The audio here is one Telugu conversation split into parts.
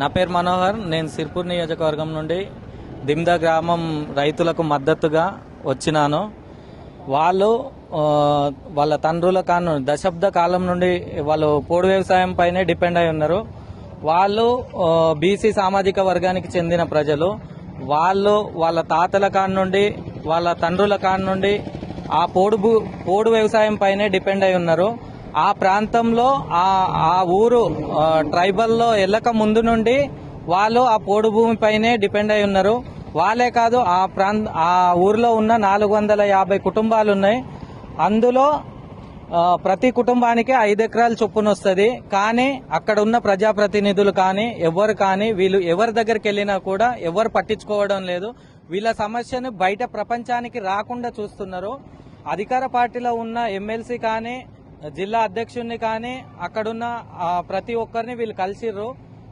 నా పేరు మనోహర్ నేను సిర్పూర్ నియోజకవర్గం నుండి దిమ్దా గ్రామం రైతులకు మద్దతుగా వచ్చినాను. వాళ్ళు వాళ్ళ తండ్రుల కాను దశాబ్ద కాలం నుండి వాళ్ళు పోడు వ్యవసాయం పైనే డిపెండ్ అయి ఉన్నారు. వాళ్ళు బీసీ సామాజిక వర్గానికి చెందిన ప్రజలు. వాళ్ళు వాళ్ళ తాతల కాడ నుండి వాళ్ళ తండ్రుల కాడ నుండి ఆ పోడు పోడు వ్యవసాయం పైనే డిపెండ్ అయి ఉన్నారు. ఆ ప్రాంతంలో ఆ ఆ ఊరు ట్రైబల్లో వెళ్ళక ముందు నుండి వాళ్ళు ఆ పోడు భూమిపైనే డిపెండ్ అయి ఉన్నారు. వాళ్ళే కాదు ఆ ప్రాంత ఆ ఊరిలో ఉన్న నాలుగు వందల యాభై కుటుంబాలు ఉన్నాయి. అందులో ప్రతి కుటుంబానికి ఐదు ఎకరాలు చొప్పున వస్తుంది. కానీ అక్కడ ఉన్న ప్రజాప్రతినిధులు కానీ ఎవరు కానీ వీళ్ళు ఎవరి దగ్గరికి వెళ్ళినా కూడా ఎవరు పట్టించుకోవడం లేదు. వీళ్ళ సమస్యను బయట ప్రపంచానికి రాకుండా చూస్తున్నారు. అధికార పార్టీలో ఉన్న ఎమ్మెల్సీ కానీ జిల్లా అధ్యక్షుడిని కానీ అక్కడున్న ప్రతి ఒక్కరిని వీళ్ళు కలిసిర్రు.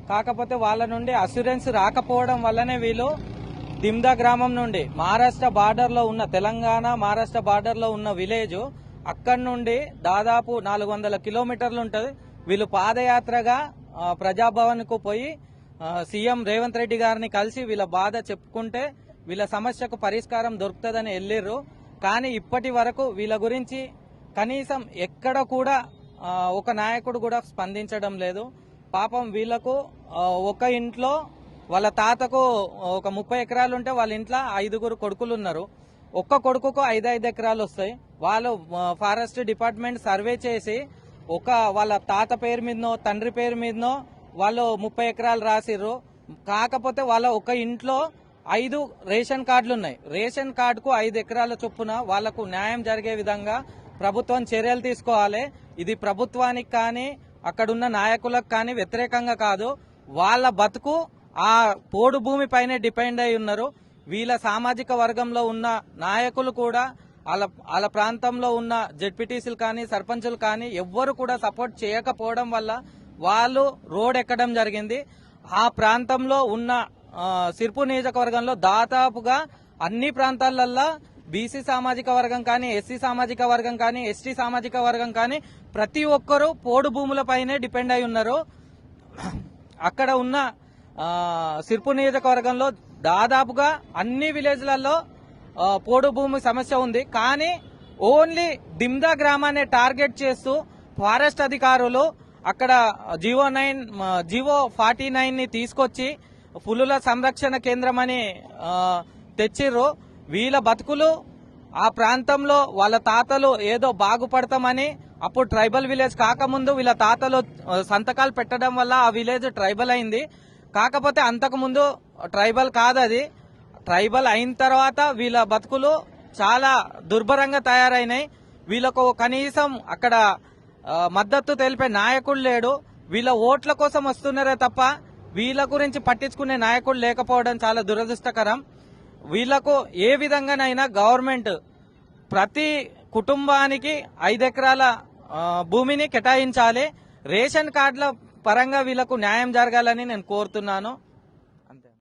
కాకపోతే వాళ్ళ నుండి అస్యూరెన్స్ రాకపోవడం వల్లనే వీళ్ళు దిమ్దా గ్రామం నుండి మహారాష్ట్ర బార్డర్లో ఉన్న తెలంగాణ మహారాష్ట్ర బార్డర్లో ఉన్న విలేజ్ అక్కడి నుండి దాదాపు నాలుగు వందల కిలోమీటర్లు ఉంటుంది. వీళ్ళు పాదయాత్రగా ఆ, ప్రజాభవన్కు పోయి సీఎం రేవంత్ రెడ్డి గారిని కలిసి వీళ్ళ బాధ చెప్పుకుంటే వీళ్ళ సమస్యకు పరిష్కారం దొరుకుతుందని వెళ్ళిర్రు కానీ ఇప్పటి వరకు వీళ్ళ గురించి కనీసం ఎక్కడ కూడా ఒక నాయకుడు కూడా స్పందించడం లేదు. పాపం వీళ్ళకు ఒక ఇంట్లో వాళ్ళ తాతకు ఒక ముప్పై ఎకరాలు ఉంటే వాళ్ళ ఇంట్లో ఐదుగురు కొడుకులు ఉన్నారు. ఒక్క కొడుకుకు ఐదు ఐదు ఎకరాలు వస్తాయి. వాళ్ళు ఫారెస్ట్ డిపార్ట్మెంట్ సర్వే చేసి ఒక వాళ్ళ తాత పేరు మీదనో తండ్రి పేరు మీదనో వాళ్ళు ముప్పై ఎకరాలు రాసిర్రు. కాకపోతే వాళ్ళ ఒక ఇంట్లో ఐదు రేషన్ కార్డులు ఉన్నాయి. రేషన్ కార్డుకు ఐదు ఎకరాల చొప్పున వాళ్ళకు న్యాయం జరిగే విధంగా ప్రభుత్వం చర్యలు తీసుకోవాలి. ఇది ప్రభుత్వానికి కానీ అక్కడున్న నాయకులకు కానీ వ్యతిరేకంగా కాదు. వాళ్ళ బతుకు ఆ పోడు భూమి పైనే డిపెండ్ అయి ఉన్నారు. వీళ్ళ సామాజిక వర్గంలో ఉన్న నాయకులు కూడా వాళ్ళ వాళ్ళ ప్రాంతంలో ఉన్న జెడ్పీటీసీలు కానీ సర్పంచులు కానీ ఎవ్వరు కూడా సపోర్ట్ చేయకపోవడం వల్ల వాళ్ళు రోడ్ ఎక్కడం జరిగింది. ఆ ప్రాంతంలో ఉన్న సిర్పు నియోజకవర్గంలో దాదాపుగా అన్ని ప్రాంతాలల్లో బీసీ సామాజిక వర్గం కానీ ఎస్సీ సామాజిక వర్గం కానీ ఎస్టీ సామాజిక వర్గం కానీ ప్రతి ఒక్కరూ పోడు భూములపైనే డిపెండ్ అయి ఉన్నారు. అక్కడ ఉన్న సిర్పు సిర్పూర్ నియోజకవర్గంలో దాదాపుగా అన్ని విలేజ్లలో పోడు భూమి సమస్య ఉంది. కానీ ఓన్లీ దిమ్దా గ్రామాన్ని టార్గెట్ చేస్తూ ఫారెస్ట్ అధికారులు అక్కడ జివో నైన్ జివో ఫార్టీ నైన్ని తీసుకొచ్చి పులుల సంరక్షణ కేంద్రం అని తెచ్చిర్రు. వీళ్ళ బతుకులు ఆ ప్రాంతంలో వాళ్ళ తాతలు ఏదో బాగుపడతామని అప్పుడు ట్రైబల్ విలేజ్ కాకముందు వీళ్ళ తాతలు సంతకాలు పెట్టడం వల్ల ఆ విలేజ్ ట్రైబల్ అయింది. కాకపోతే అంతకుముందు ట్రైబల్ కాదు అది. ట్రైబల్ అయిన తర్వాత వీళ్ళ బతుకులు చాలా దుర్భరంగా తయారైనాయి. వీళ్ళకు కనీసం అక్కడ మద్దతు తెలిపే నాయకుడు లేడు. వీళ్ళ ఓట్ల కోసం వస్తున్నారే తప్ప వీళ్ళ గురించి పట్టించుకునే నాయకుడు లేకపోవడం చాలా దురదృష్టకరం. వీళ్ళకు ఏ విధంగానైనా గవర్నమెంట్ ప్రతి కుటుంబానికి ఐదు ఎకరాల భూమిని కేటాయించాలి. రేషన్ కార్డుల పరంగా వీళ్ళకు న్యాయం జరగాలని నేను కోరుతున్నాను.